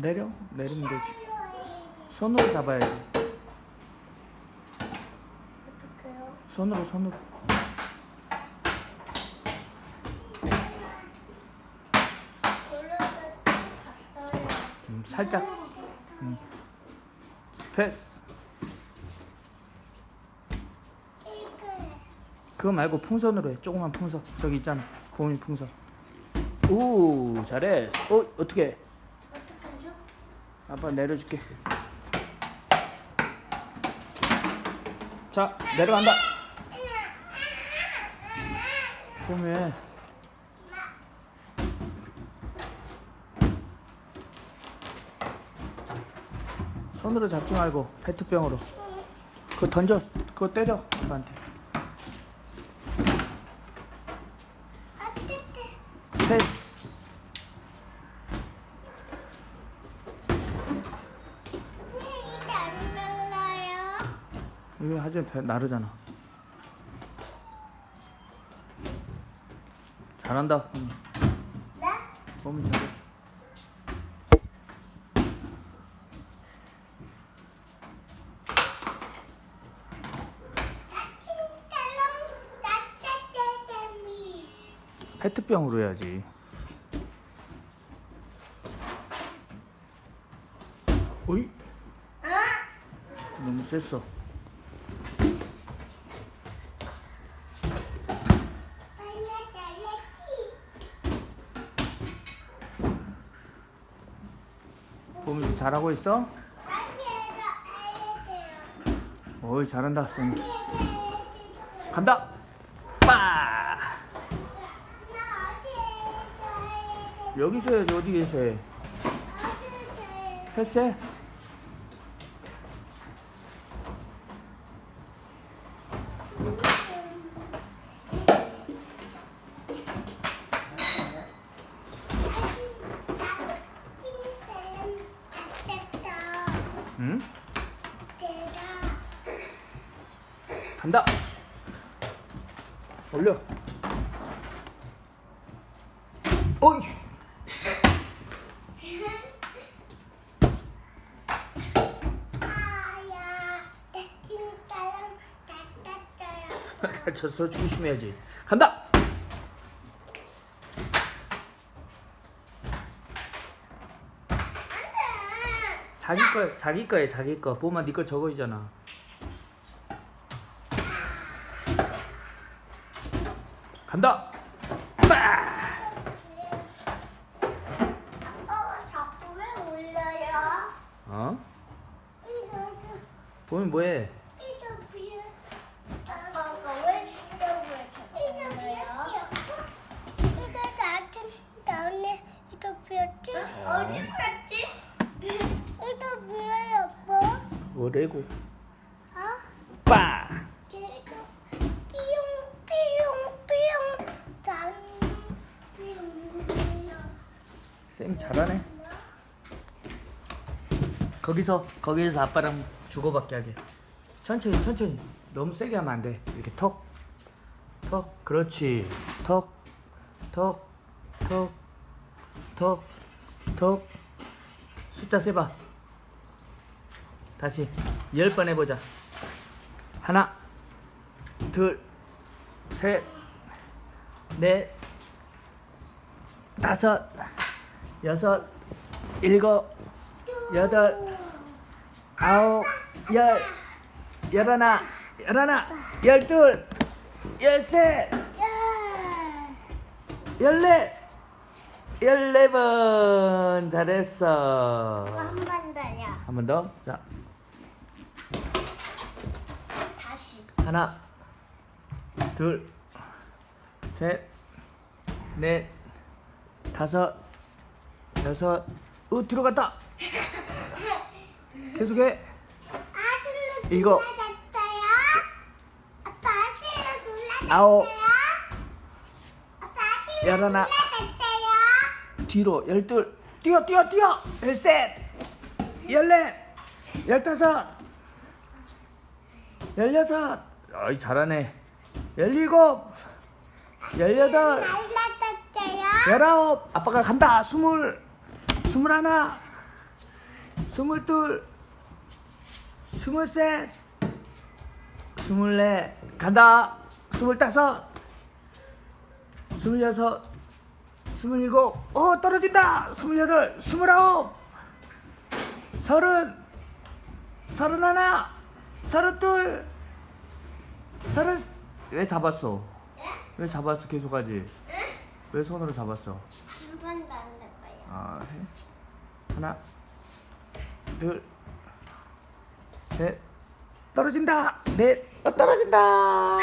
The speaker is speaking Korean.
내려 내리면 되지. 손으로 잡아야지. 어떡해요? 손으로 손으로. 음, 살짝. 음. 패스. 그거 말고 풍선으로 해. 조그만 풍선. 저기 있잖아. 고민 풍선. 오 잘해. 어 어떻게 아빠 내려줄게. 자, 내려간다. 그러면 손으로 잡지 말고 페트병으로 그거 던져 그거 때려 아빠한테 이거 하지 나르잖아. 잘한다. 범이. 네? 범이 잘해. 페트병으로 해야지. 어이? 어? 너무 셌어. 보민이 잘하고 있어? 어이 잘한다 쌤 간다 빠 여기서 해야지 어디 계세요? 했어? 응? 간다. 올려. 어이. 저 소리 조심해야지. 간다. 자기 거 자기 거에 자기 거. 보마 네거 저거이잖아. 간다. 보면 어? 뭐해? 깨고. 아? 어? 빠! 깨고. 삐용 삐용 삐용. 짠. 삐용 쌤 잘하네. 거기서 거기서 아빠랑 주고받게 하게. 천천히 천천히. 너무 세게 하면 안 돼. 이렇게 턱. 턱, 그렇지. 턱, 턱, 턱, 턱, 턱. 숫자 세봐. 다시 열 번 해보자. 하나, 둘, 셋, 넷, 다섯, 여섯, 일곱, 여덟, 아홉, 열, 열하나, 열하나, 열둘, 열셋, 열넷, 열네 번 잘했어. 한 번 더요. 한 번 더. 자. 하나, 둘, 셋, 넷, 다섯, 여섯. 으, 들어갔다. 계속해. 일곱. 아빠 아홉, 열하나. 뒤로 열둘. 뛰어 뛰어 뛰어. 열셋, 열넷, 열다섯, 열여섯. 아이 잘하네. 17, 18, 날라졌어요. 19, 아빠가 간다. 20, 21, 22, 23, 24, 간다. 25, 26, 27, 어, 떨어진다. 28, 29, 30, 31, 32, 사람 왜 잡았어? 왜 잡았어? 계속 하지? 왜 손으로 잡았어? 한 번도 안 잡아요. 아, 해. 하나, 둘, 셋, 떨어진다. 넷, 어, 떨어진다.